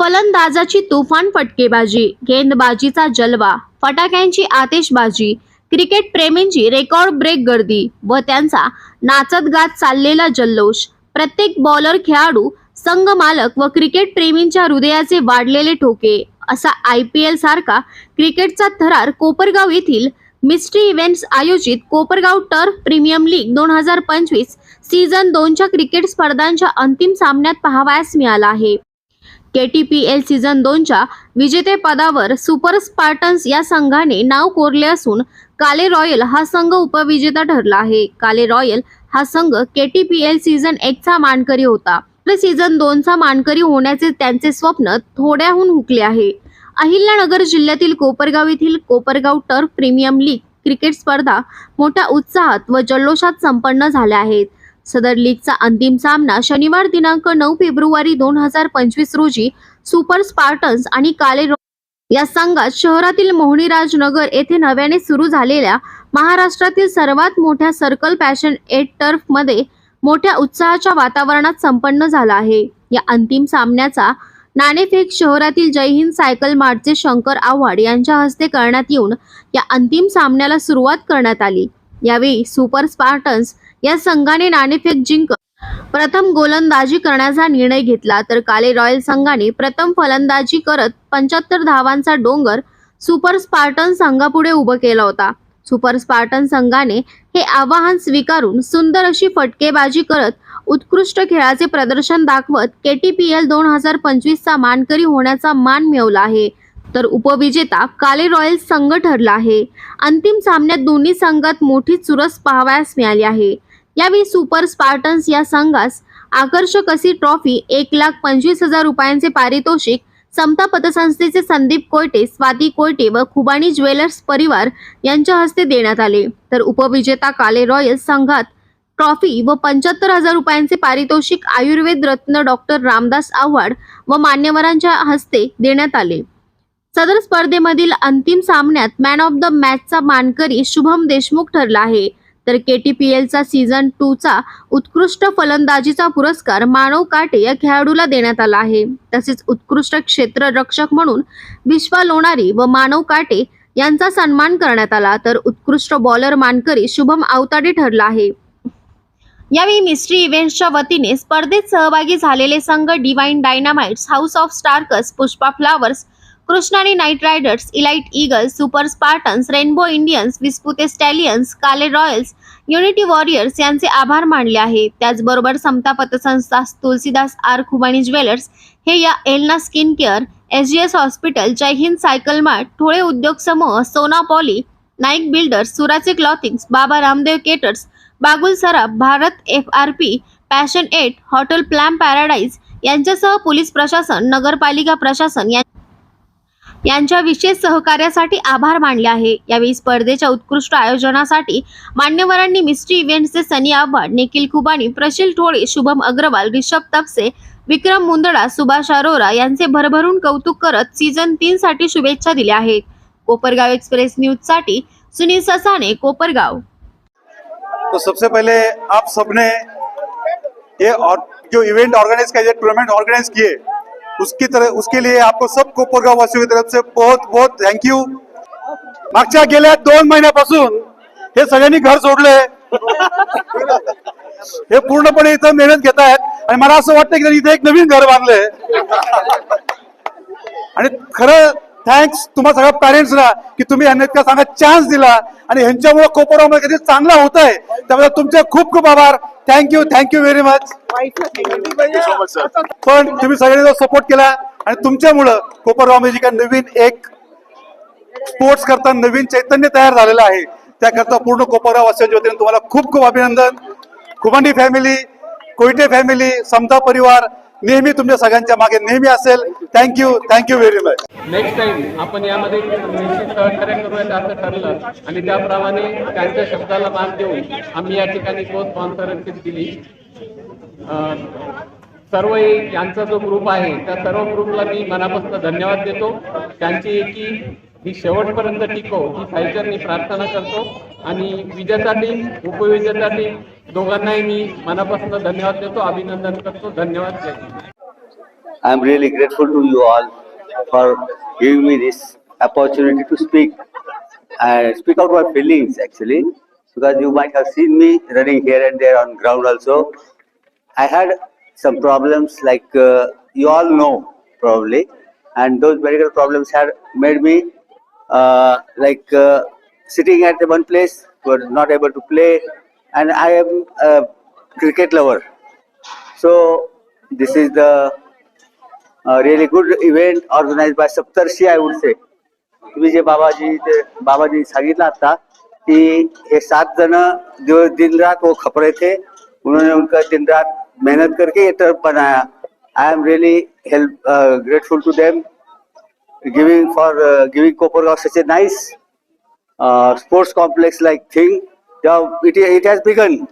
फलंदाजाची तुफान फटकेबाजी गेंदबाजीचा जलवा फटाक्यांची आतिषबाजी क्रिकेट प्रेमींची रेकॉर्ड ब्रेक गर्दी व त्यांचा नाचत गात चाललेला जल्लोष. प्रत्येक बॉलर खेळाडू संघ मालक व क्रिकेट प्रेमींच्या हृदयाचे वाढलेले ठोके. असा आय पी एल सारखा क्रिकेटचा थरार कोपरगाव येथील मिस्ट्री इव्हेंट्स आयोजित कोपरगाव टर्फ प्रीमियम लीग दोन हजार पंचवीस सीझन दोनच्या क्रिकेट स्पर्धांच्या अंतिम सामन्यात पाहावयास मिळाला आहे. केटीपीएल सीझन दोनच्या विजेतेपदावर सुपर स्पार्टन्स या संघाने नाव कोरले असून काले रॉयल हा संघ उपविजेता ठरला आहे. काले रॉयल हा संघ केटीपीएल सीझन एकचा मानकरी होता. तर सीझन दोनचा मानकरी होण्याचे त्यांचे स्वप्न थोड्याहून हुकले आहे. अहिल्यानगर जिल्ह्यातील कोपरगाव येथील Kopargaon turf premium league cricket स्पर्धा मोठ्या उत्साहात व जल्लोषात संपन्न झाल्या आहेत. सदर लीगचा अंतिम सामना शनिवार दिनांक नऊ फेब्रुवारी दोन हजार पंचवीस रोजी सुपर स्पार्टन्स आणि काले या संघात शहरातील मोहनीराजनगर येथे नव्याने सुरू झालेल्या महाराष्ट्रातील सर्वात मोठ्या सर्कल पॅशन एट टर्फमध्ये मोठ्या उत्साहाच्या वातावरणात संपन्न झाला आहे. या अंतिम सामन्याचा नाणेफेक शहरातील जय हिंद सायकल मार्टचे शंकर आव्हाड यांच्या हस्ते करण्यात येऊन या अंतिम सामन्याला सुरुवात करण्यात आली. यावेळी सुपर स्पार्टन्स या संघाने नाणेफेक जिंकत प्रथम गोलंदाजी करण्याचा निर्णय घेतला. तर काले रॉयल संघाने प्रथम फलंदाजी करत पंच्याहत्तर धावांचा डोंगर सुपर स्पार्टन संघापुढे उभं केला होता. सुपर स्पार्टन संघाने हे आवाहन स्वीकारून सुंदर अशी फटकेबाजी करत उत्कृष्ट खेळाचे प्रदर्शन दाखवत के टी पी एल दोन हजार पंचवीसचा मानकरी होण्याचा मान मिळवला आहे. तर उपविजेता काले रॉयल संघ ठरला आहे. अंतिम सामन्यात दोन्ही संघात मोठी चुरस पाहावयास मिळाली आहे. यावेळी सुपर स्पार्टन्स या संघास आकर्षक अशी ट्रॉफी एक लाख पंचवीस हजार रुपयांचे पारितोषिक समता पतसंस्थेचे संदीप कोयटे स्वाती कोयटे व खुबाणी ज्वेलर्स परिवार यांच्या हस्ते देण्यात आले. तर उपविजेता काले रॉयल्स संघात ट्रॉफी व पंच्याहत्तर हजार रुपयांचे पारितोषिक आयुर्वेद रत्न डॉक्टर रामदास आव्हाड व मान्यवरांच्या हस्ते देण्यात आले. सदर स्पर्धेमधील अंतिम सामन्यात मॅन ऑफ द मॅचचा मानकरी शुभम देशमुख ठरला आहे. तर केटीपीएलचा सीझन टूचा उत्कृष्ट फलंदाजीचा पुरस्कार मानव काटे या खेळाडूला देण्यात आला आहे. तसेच उत्कृष्ट क्षेत्ररक्षक म्हणून विश्वा लोणारी व मानव काटे यांचा सन्मान करण्यात आला. तर उत्कृष्ट बॉलर मानकरी शुभम आवताडे ठरला आहे. यावेळी मिस्ट्री इव्हेंट्सच्या वतीने स्पर्धेत सहभागी झालेले संघ divine dynamites house of Starks Pushpa flowers Krishnani knight riders elite eagles super Spartans rainbow Indians Vispute stallions Kale royals unity warriors यांचे आभार मानले आहे. त्याचबरोबर समता पतसंस्था तुलसीदास आर खुबाणी ज्वेलर्स हे या Elna skin care S G S hospital Jai Hind cycle mart Thole उद्योग समूह Sona poly Naik builders सुराचे clothings Baba Ramdev caterers Bagul Saraf Bharat F R P passion eight hotel palm paradise यांच्यासह police प्रशासन नगरपालिका प्रशासन या यांच्या विशेष सहकार्यासाठी आभार मानले आहे. यावेळी स्पर्धेच्या उत्कृष्ट आयोजनासाठी मान्यवरांनी मिस्ट्री इव्हेंटचे सनी आव्हाड निखिल कुबानी प्रशील ठोळे शुभम अग्रवाल रिषभ तपसे विक्रम मुंदडा सुभाष अरोरा यांचे भरभरून कौतुक करत सीझन तीन साठी शुभेच्छा दिल्या आहेत. कोपरगाव एक्सप्रेस न्यूजसाठी सुनील ससाने कोपरगाव. तो सबसे पहले आप सबने ये और जो इवेंट ऑर्गेनाइज किया टूर्नामेंट ऑर्गेनाइज किए उसकी तरह उसके लिए आपको सब कोपरगाव वासियों की तरफ से बहुत बहुत थँक्यू मागच्या गेल्या दोन महिन्यापासून हे सगळ्यांनी घर सोडले. हे पूर्णपणे इथं मेहनत घेत आहेत. आणि मला असं वाटतं की इथे एक नवीन घर बांधलंय. आणि खरं थँक्स तुम्हा सगळ्या पॅरेंट्सला की तुम्ही यांना इतका चांगला चान्स दिला आणि ह्यांच्यामुळे कोपरामध्ये कधी चांगला होत आहे त्यामुळे तुमचे खूप खूप आभार. थँक्यू थँक्यू व्हेरी मच पण तुम्ही सगळ्यांनी सपोर्ट केला आणि तुमच्यामुळं कोपरगावमध्ये काय नवीन एक स्पोर्ट्स करता नवीन चैतन्य तयार झालेलं आहे त्याकरता पूर्ण कोपरगाव वासियांच्या वतीने तुम्हाला खूप खूप अभिनंदन. खुबांडी फॅमिली कोयटे फॅमिली समता परिवार नेहमी तुमच्या सगळ्यांच्या मागे नेहमी असेल. Thank you thank you very much next time आपण यामध्ये निश्चित सहकार्य करूयात असं ठरलं आणि त्याप्रमाणे त्यांच्या शब्दाला मान देऊन आम्ही या ठिकाणी को स्पॉन्सरशिप दिली. सर्व एक यांचा जो ग्रुप आहे त्या सर्व ग्रुपला मी मनापासून धन्यवाद देतो. त्यांची एकी ही शेवटपर्यंत टिकव ही साईचरणी प्रार्थना करतो आणि विजयासाठी उपविजयासाठी दोघांनाही मी मनापासून धन्यवाद देतो अभिनंदन करतो धन्यवाद जय Hind. I'm really grateful to you all for giving me this opportunity to speak and speak out my feelings actually because you might have seen me running here and there on ground also. I had some problems like uh, you all know probably, and those medical problems had made me uh, like uh, sitting at one place, were not able to play, and I am a cricket lover. So this is the uh, really good event organized by Saptarshi, I would say. तुम्ही जे बाबाजी ते बाबाजी सांगितलं आता कि ये सात जन दिवस दिन रात वो खप रहे थे उन्होंने उनका दिन रात मेहनत करके ये टर्फ बनाया I am really help grateful to them giving for uh, giving Kopargaon such a nice uh, sports complex like thing. Now it, it has begun.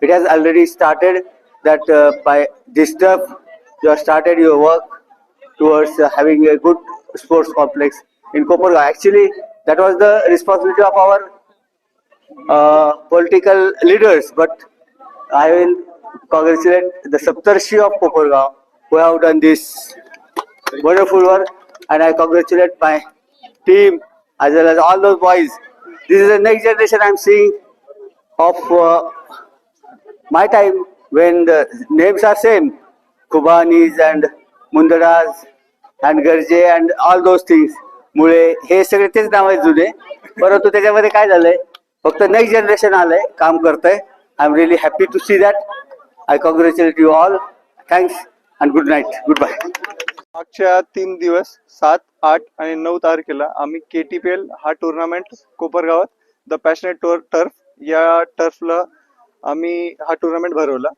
It has already started that uh, by this step you have started your work towards having a good sports complex in Kopargaon. Actually, that was the responsibility of our uh, political leaders, but I will congratulate the Saptarshi of Kopargaon who have done this wonderful work. And I congratulate my team as well as all those boys. This is the next generation I'm seeing of uh, my time when the names are same Kubanis and Mundaras and Garje and all those things मुळे हे सगळे तेच नाव आहेत जुने परंतु त्याच्यामध्ये काय झालंय फक्त नेक्स्ट जनरेशन आलंय काम करतंय I am really happy to see that I congratulate you all thanks and good night goodbye मागच्या तीन दिवस सात आठ आणि नऊ तारखेला आम्ही के टी पी एल हा टुर्नामेंट कोपरगावात द पॅशनेट टोर टर्फ या टर्फला आम्ही हा टुर्नामेंट भरवला.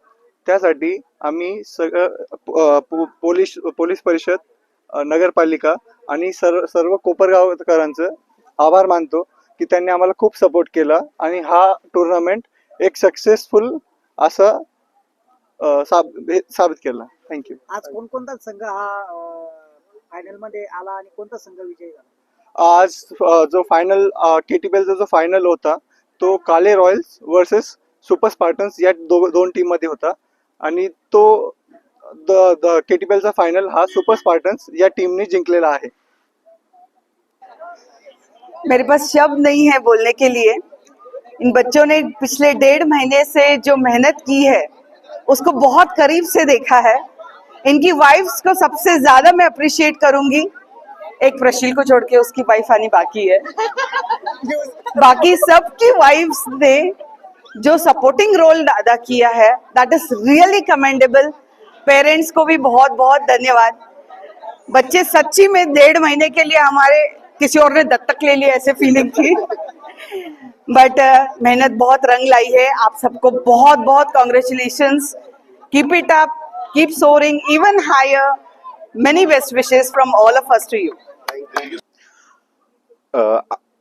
त्यासाठी आम्ही सगळं पो- पोलीस पोलीस परिषद नगरपालिका आणि सर्व सर्व कोपरगावकरांचं आभार मानतो की त्यांनी आम्हाला खूप सपोर्ट केला आणि हा टुर्नामेंट एक सक्सेसफुल असा साब- हे साबित केला. थँक्यू आज कोणकोणता संघ हा फायनल मध्ये आला आणि कोणता संघ विजयी झाला? आज अ, जो फायनल के टी जो फायनल होता तो काले रॉयल्स वर्सेस सुपर स्पार्टन्स या दो, दोन टीम मध्ये होता. आणि तो the the K T final हा सुपर स्पार्टन्स या टीमने जिंकलेला आहे. मेरे पास शब्द नहीं है बोलने के लिए. इन बच्चों ने पिछले डेढ़ महीने से जो मेहनत की है उसको बहुत करीब से देखा है। इनकी वाइफ्स को सबसे ज़्यादा मैं अप्रिशिएट करूँगी। एक प्रशील को छोड़ के उसकी वाइफ आनी बाकी है। बाकी सबकी वाइफ्स ने जो सपोर्टिंग रोल अदा किया है that is really commendable parents को भी बहुत बहुत धन्यवाद। बच्चे सच्ची में डेढ़ महीने के लिए हमारे किसी और ने दत्तक ले लिया ऐसे फीलिंग थी। बट uh, मेहनत बहुत रंग लाई है। आप सबको बहुत बहुत congratulation keep it up keep soaring even higher many best wishes from all of us to you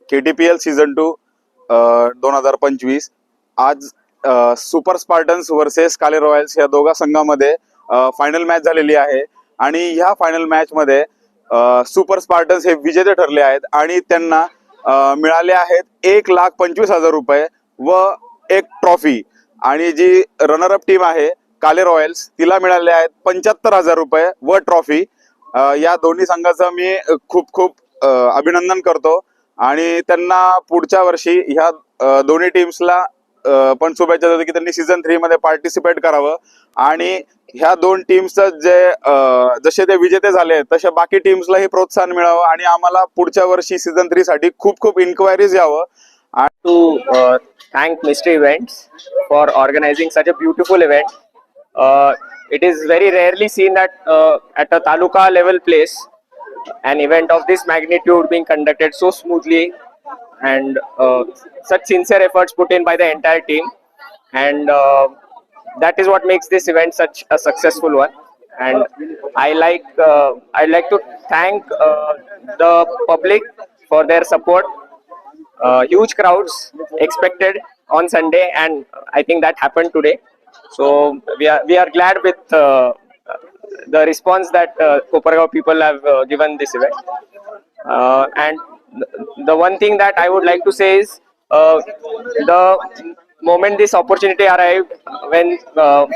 K T P L season two दोन हजार पंचवीस. आज super Spartans versus Kale royals या दोघा संघामध्ये uh, फायनल मॅच झालेली आहे. आणि ह्या फायनल मॅच मध्ये uh, सुपर स्पार्टन्स हे विजेते ठरले आहेत. आणि त्यांना मिळाले आहेत एक लाख पंचवीस हजार रुपये व एक ट्रॉफी. आणि जी रनरअप टीम आहे काले रॉयल्स तिला मिळाले आहेत पंच्याहत्तर हजार रुपये व ट्रॉफी. या दोन्ही संघाचं मी खूप खूप अभिनंदन करतो. आणि त्यांना पुढच्या वर्षी ह्या दोन्ही टीम्सला पण शुभेच्छा देतो की त्यांनी सीझन थ्री मध्ये पार्टिसिपेट करावं. आणि ह्या दोन टीम्सचं जे जसे ते विजेते झाले तसे बाकी टीम्सलाही प्रोत्साहन मिळावं आणि आम्हाला पुढच्या वर्षी सीझन थ्री साठी खूप खूप इन्क्वायरीज यावं. To thank mister event for organising such a beautiful event it is very rarely seen that at a taluka level place an event of this magnitude being conducted so smoothly and uh, such sincere efforts put in by the entire team. And uh, that is what makes this event such a successful one. And I like uh, I'd like to thank uh, the public for their support uh, huge crowds expected on Sunday, and I think that happened today. So we are we are glad with uh, the response that uh, people have uh, given this event. Uh, and the one thing that I would like to say is uh, the moment this opportunity arrived, when uh,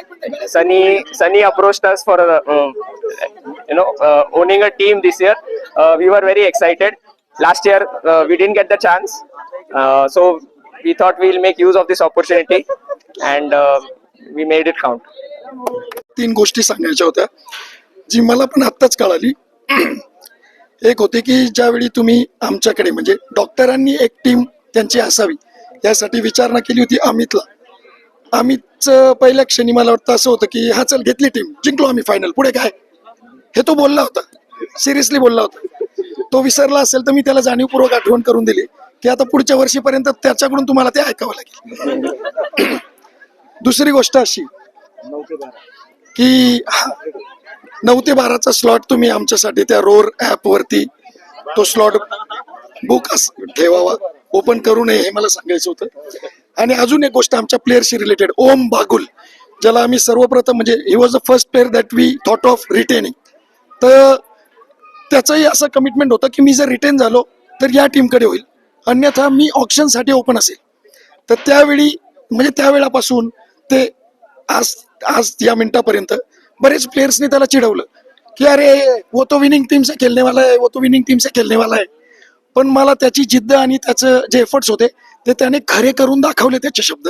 Sunny Sunny approached us for uh, uh, you know uh, owning a team this year, uh, we were very excited. Last year uh, we didn't get the chance, uh, so we thought we'll make use of this opportunity, and uh, we made it count. तीन गोष्टी सांगायच्या होत्या जी मला पण आत्ताच कळाली एक होती की ज्यावेळी तुम्ही आमच्याकडे म्हणजे डॉक्टरांनी एक टीम त्यांची असावी यासाठी विचारणा केली होती अमितला. अमितचं पहिल्या क्षणी मला वाटतं असं होतं की हा चल घेतली टीम जिंकलो आम्ही फायनल पुढे काय? हे तो बोलला होता. सिरियसली बोलला होता. तो विसरला असेल तर मी त्याला जाणीवपूर्वक आठवण करून दिली की आता पुढच्या वर्षीपर्यंत त्याच्याकडून तुम्हाला ते ऐकावं लागेल. दुसरी गोष्ट अशी की नऊ ते बाराचा स्लॉट तुम्ही आमच्यासाठी त्या रोर ॲपवरती तो स्लॉट बुक ठेवावा. ओपन करू नये हे मला सांगायचं होतं. आणि अजून एक गोष्ट आमच्या प्लेअरशी रिलेटेड ओम बागुल ज्याला आम्ही सर्वप्रथम म्हणजे he was the first player that we thought of retaining तर त्याचंही असं कमिटमेंट होतं की मी जर रिटेन झालो तर या टीमकडे होईल. अन्यथा मी ऑप्शनसाठी ओपन असेल. तर त्यावेळी म्हणजे त्यावेळापासून ते आज आज या मिनिटापर्यंत बरेच प्लेयर्सनी त्याला चिडवलं की अरे वो तो विनिंग टीम से आहे वाला वो तो विनिंग टीम से आहे वाला पण मला त्याची जिद्द आणि त्याचं जे एफर्ट्स होते ते त्याने खरे करून दाखवले त्याचे शब्द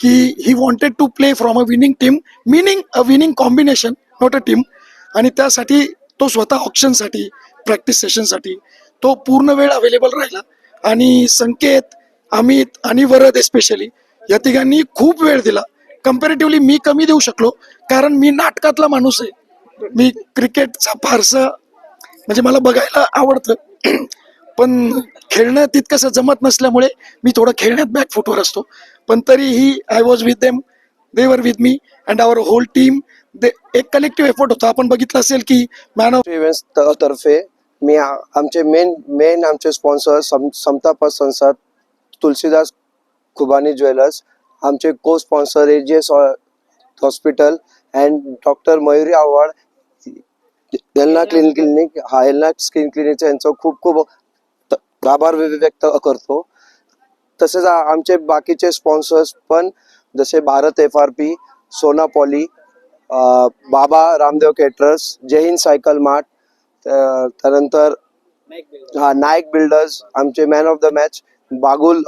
की he wanted to play from a winning team meaning a winning combination not a team आणि त्यासाठी तो स्वतः ऑप्शनसाठी प्रॅक्टिस सेशनसाठी तो पूर्ण वेळ अवेलेबल राहिला. आणि संकेत अमित आणि वरद एस्पेशली या तिघांनी खूप वेळ दिला. कम्पॅरेटिव्हली मी कमी देऊ शकलो कारण मी नाटकातला माणूस आहे. मी क्रिकेटचा फारसा म्हणजे मला बघायला आवडतं. पण खेळणं तितकंसं जमत नसल्यामुळे मी थोडं खेळण्यात बॅक फुटवर असतो. पण तरीही I was with them they were with me and our whole team they एक कलेक्टिव्ह एफर्ट होता. आपण बघितलं असेल की मॅन ऑफ इव्हेंट्स तर्फे मी आमचे मेन मेन आमचे स्पॉन्सर सम समता पत तुलसीदास खुबानी ज्वेलर्स आमचे co sponsor A S hospital and doctor Mayuri Avhad. Helna clean clinic हा हेल्ना स्किन क्लिनिकचा यांचं खूप खूप आभार व्यक्त करतो. तसेच आमचे बाकीचे स्पॉन्सर्स पण जसे Bharat F R P Sona poly Baba Ramdev caterers Jai Hind cycle mart त्यानंतर हा नायक बिल्डर्स आमचे man of the match Bagul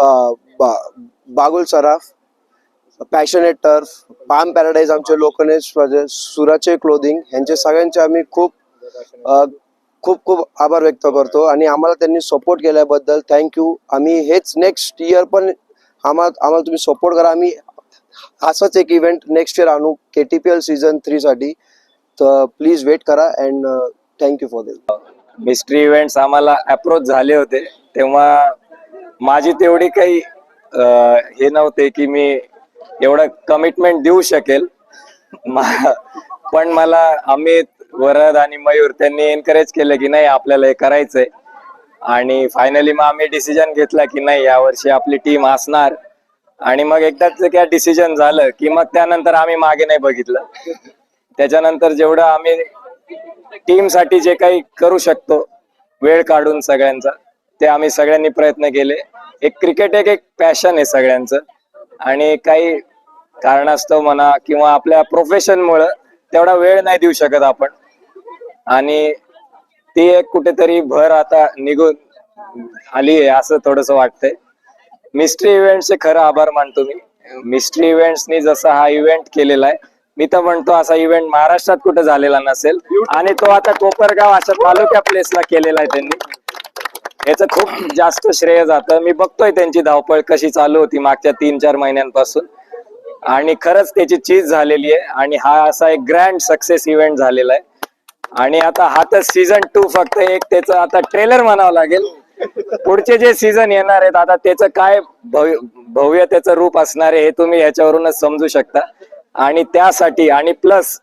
बा- Bagul Saraf passionate turf palm paradise आमचे लोकनेश सुराचे क्लोदिंग यांचे सगळ्यांचे आम्ही खूप खूप खूप आभार व्यक्त करतो. आणि आम्हाला त्यांनी सपोर्ट केल्याबद्दल थँक्यू आम्ही हेच नेक्स्ट इयर पण आम्हाला आम्हाला तुम्ही सपोर्ट करा. आम्ही असंच एक इव्हेंट नेक्स्ट इयर आणू K T P L season थ्रीसाठी तर प्लीज वेट करा and thank you for this mystery events आम्हाला अप्रोच झाले होते. तेव्हा माझी तेवढी काही हे नव्हते की मी एवढं कमिटमेंट देऊ शकेल. पण मला अमित वरद आणि मयूर त्यांनी एनकरेज केलं की नाही आपल्याला हे करायचंय. आणि फायनली मग आम्ही डिसिजन घेतला की नाही यावर्षी आपली टीम असणार. आणि मग एकदाच काय डिसिजन झालं की मग त्यानंतर आम्ही मागे नाही बघितलं. त्याच्यानंतर जेवढं आम्ही टीमसाठी जे काही करू शकतो वेळ काढून सगळ्यांचा ते आम्ही सगळ्यांनी प्रयत्न केले. एक क्रिकेट एक एक पॅशन आहे सगळ्यांचं. आणि काही कारणास्तव म्हणा किंवा आपल्या प्रोफेशन मुळे तेवढा वेळ नाही देऊ शकत आपण. आणि ती एक कुठेतरी भर आता निघून आली आहे असं थोडस वाटतंय. मिस्ट्री इव्हेंटचे खरं आभार मानतो मी. मिस्ट्री इव्हेंट्सनी जसा हा इव्हेंट केलेला आहे मी तर म्हणतो असा इव्हेंट महाराष्ट्रात कुठे झालेला नसेल. आणि तो आता कोपरगाव अशा तालुक्या प्लेसला केलेला आहे त्यांनी. याचं खूप जास्त श्रेय जातं. मी बघतोय त्यांची धावपळ कशी चालू होती मागच्या तीन चार महिन्यांपासून. आणि खरंच त्याची चीज झालेली आहे. आणि हा असा एक ग्रँड सक्सेस इव्हेंट झालेला आहे. आणि आता हा तर सीझन टू फक्त एक त्याचं आता ट्रेलर म्हणावं लागेल. पुढचे जे सीझन येणार आहेत आता त्याचं काय भव्य त्याचं रूप असणार आहे हे तुम्ही ह्याच्यावरूनच समजू शकता. आणि त्यासाठी आणि प्लस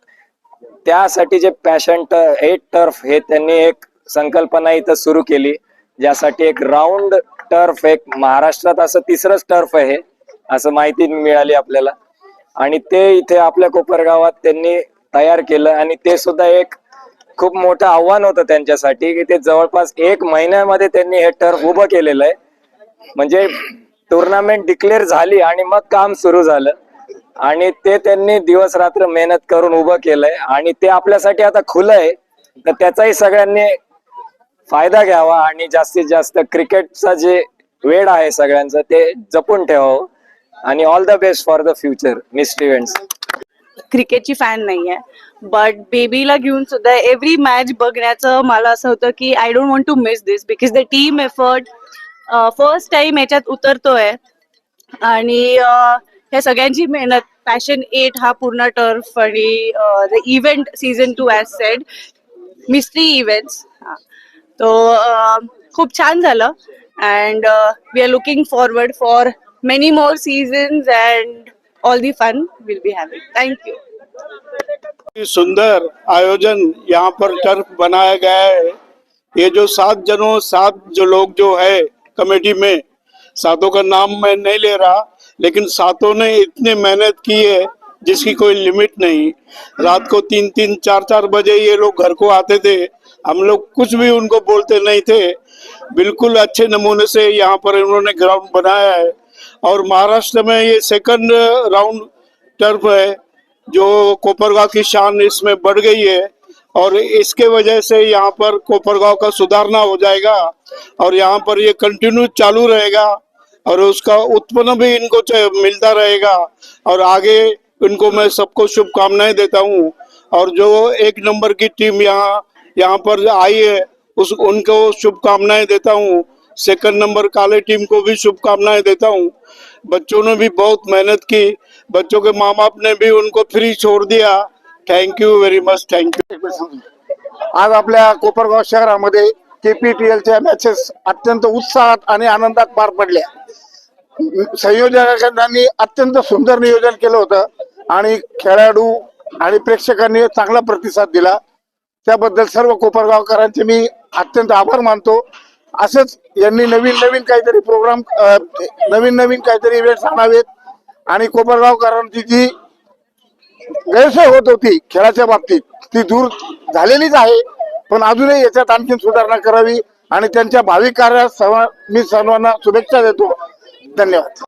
त्यासाठी जे पॅशन एट टर्फ हे त्यांनी एक संकल्पना इथं सुरू केली. ज्यासाठी एक राऊंड टर्फ एक महाराष्ट्रात असं तिसरंच टर्फ आहे असं माहिती मिळाली आपल्याला. आणि ते इथे आपल्या कोपरगावात त्यांनी तयार केलं आणि ते सुद्धा एक खूप मोठं आव्हान होतं त्यांच्यासाठी की ते जवळपास एक महिन्यामध्ये त्यांनी हे टर्फ उभं केलेलं आहे. म्हणजे टुर्नामेंट डिक्लेअर झाली आणि मग काम सुरू झालं. आणि ते त्यांनी दिवस रात्र मेहनत करून उभं केलंय आणि ते आपल्यासाठी आता खुलं आहे. तर त्याचाही सगळ्यांनी फायदा घ्यावा आणि जास्तीत जास्त क्रिकेटचा जे वेळ आहे सगळ्यांचं ते जपून ठेवावं. आणि all the best for the future miss events क्रिकेटची फॅन नाही आहे बट बेबीला घेऊन सुद्धा एव्हरी मॅच बघण्याचं मला असं होतं की I don't want to miss this because the team effort first time याच्यात उतरतोय. आणि ह्या सगळ्यांची मेहनत पॅशन एट हा पूर्ण टर्फ आणि the event season two as said mystery events तो खूप छान झालं. And we are looking forward for many more seasons and all the fun will be having thank you सुंदर आयोजन यहाँ पर टर्फ बनाया गया है। ये जो सात जनों, सात जो लोग जो है कमेटी में, सातों का नाम मैं नहीं ले रहा, लेकिन सातों ने इतनी मेहनत की है जिसकी कोई लिमिट नहीं। रात को तीन तीन चार चार बजे ये लोग घर को आते थे हम लोग कुछ भी उनको बोलते नहीं थे। बिल्कुल अच्छे नमूने से यहाँ पर इन्होंने ग्राउंड बनाया है। और महाराष्ट्र में ये सेकंड राउंड टर्फ है, जो कोपरगांव की शान इसमें बढ़ गई है। और इसके वजह से यहाँ पर कोपरगांव का सुधारना हो जाएगा और यहाँ पर ये कंटिन्यू चालू रहेगा और उसका उत्पन्न भी इनको मिलता रहेगा। और आगे इनको मैं सबको शुभकामनाएँ देता हूँ। और जो एक नंबर की टीम यहाँ यहाँ पर आई है उस उनको शुभकामनाएं देता हूँ। सेकंड नंबर काले टीम को भी शुभकामनाएं देता हूँ। बच्चों ने भी बहुत मेहनत की। बच्चों के माँ बाप ने भी उनको फ्री छोड़ दिया। Thank you very much thank you आज आपल्या कोपरगाव शहरामध्ये केपीटीएलच्या मॅचेस अत्यंत उत्साहात आणि आनंदात पार पडल्या. संयोजकांनी अत्यंत सुंदर नियोजन केलं होतं आणि खेळाडू आणि प्रेक्षकांनी चांगला प्रतिसाद दिला. त्याबद्दल सर्व कोपरगावकरांचे मी अत्यंत आभार मानतो. असंच यांनी नवीन नवीन काहीतरी प्रोग्राम नवीन नवीन काहीतरी इव्हेंट्स आणावेत. आणि कोपरगावकरांची जी गैरसोय होत होती खेळाच्या बाबतीत ती दूर झालेलीच आहे. पण अजूनही याच्यात आणखी सुधारणा करावी आणि त्यांच्या भावी कार्यात सर्व मी सर्वांना शुभेच्छा देतो. धन्यवाद.